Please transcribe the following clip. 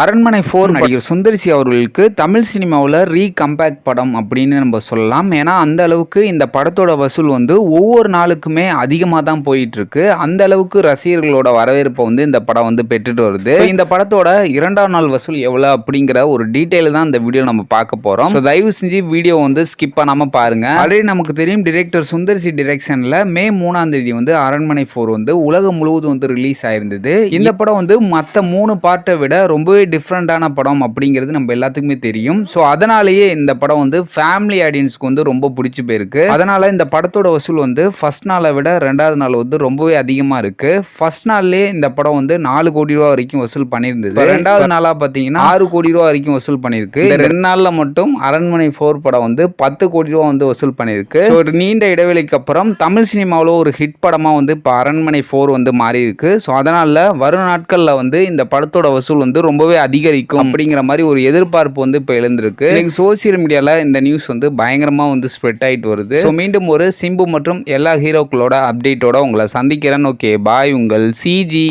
அரண்மனை ஃபோர் நடிகர் சுந்தர்சி அவர்களுக்கு தமிழ் சினிமாவில் ரீகம்பேக் படம் அப்படின்னு நம்ம சொல்லலாம். ஏன்னா அந்த அளவுக்கு இந்த படத்தோட வசூல் வந்து ஒவ்வொரு நாளுக்குமே அதிகமாக தான் போயிட்டு இருக்கு அந்த அளவுக்கு ரசிகர்களோட வரவேற்பை வந்து இந்த படம் வந்து பெற்றுட்டு வருது. இந்த படத்தோட இரண்டாம் நாள் வசூல் எவ்வளோ அப்படிங்கிற ஒரு டீட்டெயில் தான் இந்த வீடியோ நம்ம பார்க்க போகிறோம் ஸோ தயவு செஞ்சு வீடியோ வந்து ஸ்கிப் பண்ணாமல் பாருங்க. ஆல்ரெடி நமக்கு தெரியும் டிரெக்டர் சுந்தர்சி டிரெக்ஷனில் மே மூணாம் தேதி வந்து அரண்மனை ஃபோர் வந்து உலகம் முழுவதும் வந்து ரிலீஸ் ஆயிருந்தது. இந்த படம் வந்து மற்ற மூணு பார்ட்டை விட ரொம்பவே டிஃப்ரெண்ட்டான படம் அப்படிங்கிறது நம்ம எல்லாத்துக்குமே தெரியும். ஸோ அதனாலேயே இந்த படம் வந்து ஃபேமிலி ஆடியன்ஸ்க்கு வந்து ரொம்ப பிடிச்சி போயிருக்கு. அதனால இந்த படத்தோட வசூல் வந்து ஃபர்ஸ்ட் நாளை விட ரெண்டாவது நாள் வந்து ரொம்பவே அதிகமாக இருக்கு. ஃபர்ஸ்ட் நாள்லேயே இந்த படம் வந்து நாலு கோடி ரூபா வரைக்கும் வசூல் பண்ணியிருந்தது. ரெண்டாவது நாளாக பார்த்தீங்கன்னா ஆறு கோடி ரூபா வரைக்கும் வசூல் பண்ணியிருக்கு. ரெண்டு நாளில் மட்டும் அரண்மனை ஃபோர் படம் வந்து பத்து கோடி ரூபா வந்து வசூல் பண்ணியிருக்கு. ஒரு நீண்ட இடைவெளிக்கு அப்புறம் தமிழ் சினிமாவில் ஒரு ஹிட் படமாக வந்து இப்போ அரண்மனை ஃபோர் வந்து மாறி இருக்கு ஸோ அதனால வரும் நாட்களில் வந்து இந்த படத்தோட வசூல் வந்து ரொம்பவே அதிகரிக்கும் அப்படிங்கிற மாதிரி ஒரு எதிர்பார்ப்பு வந்து இப்போ எழுந்திருக்கு. இன்னைக்கு சோசியல் மீடியாவில் இந்த நியூஸ் வந்து பயங்கரமாக வந்து ஸ்ப்ரெட் ஆயிட்டு வருது. ஸோ மீண்டும் ஒரு சிம்பு மற்றும் எல்லா ஹீரோக்களோட அப்டேட்டோட உங்களை சந்திக்கிறேன். ஓகே பாய் உங்கள் சிஜி